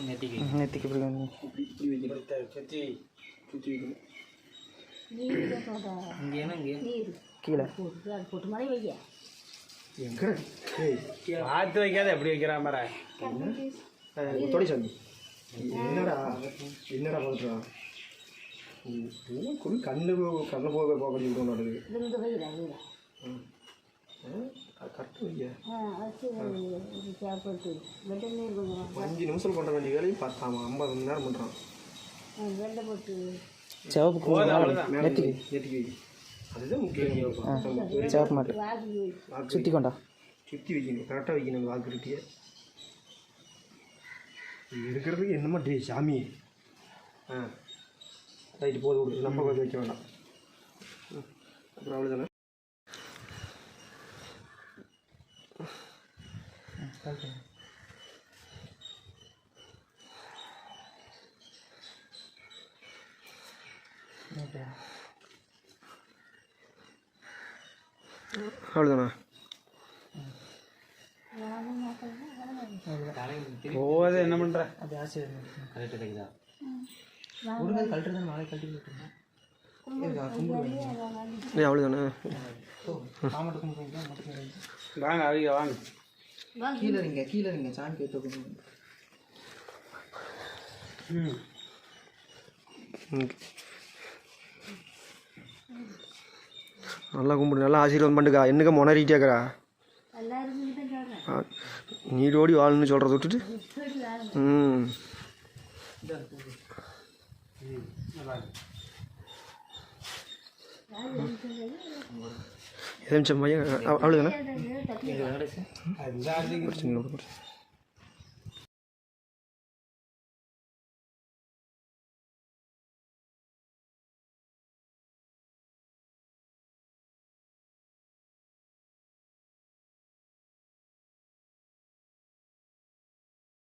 நெத்திக்கு நெத்திக்கு இப்படி வந்து இப்படி வைக்கணும் சுற்றி சுற்றி வைக்கணும் இங்கே என்ன இங்கே கீழே எங்க ஏய் பார்த்து வைக்காத எப்படி வைக்கிறான் பாரு தொலை சாமி என்னடா என்னடா பண்ணுறா குழு கண்ணு கண்ணு போக போக பண்ணி கரெக்டாக வைக்க அஞ்சு நிமிஷம் பண்ணுற வேண்டிய வேலையும் பத்தாமா ஐம்பது மணி நேரம் பண்ணுறான் சிவப்பு குங்குமம் நெத்திக்கு நெத்திக்கு அதுதான் முக்கியம். சிவப்பு மாட்டு சுற்றி கொண்டா. சுற்றி வைக்கணும். கரெக்டாக வைக்கணும் வாக்குறுட்டியை இருக்கிறதுக்கு என்னமா டே சாமி. ஆ. ரைட்டு போது விடு. நம்ம கொஞ்சம் வைக்க வேண்டாம். ம். அப்புறம் அவ்வளோதானே அவ்வளோதானே போகாத என்ன பண்ணுற அது ஆசீர்வாதம் கரெக்டாக தைக்குதா விடுங்க கழட்டு தான் நாளைக்கு கழட்டி ஏ அவ்வளோதானே வாங்க அவங்க வாங்க. கீழே இருங்க கீழே இருங்க சாமி கேட்டு கும்பிடுங்க. ம். நல்லா கும்பிடு நல்லா ஆசீர்வாதம் பண்ணுக்கா. என்னக்கா முனறிட்டேக்கறா நீரோடி வாழணும்னு சொல்கிறத விட்டுட்டு? ம். எதுவும் பையன்? அவ்வளோதானே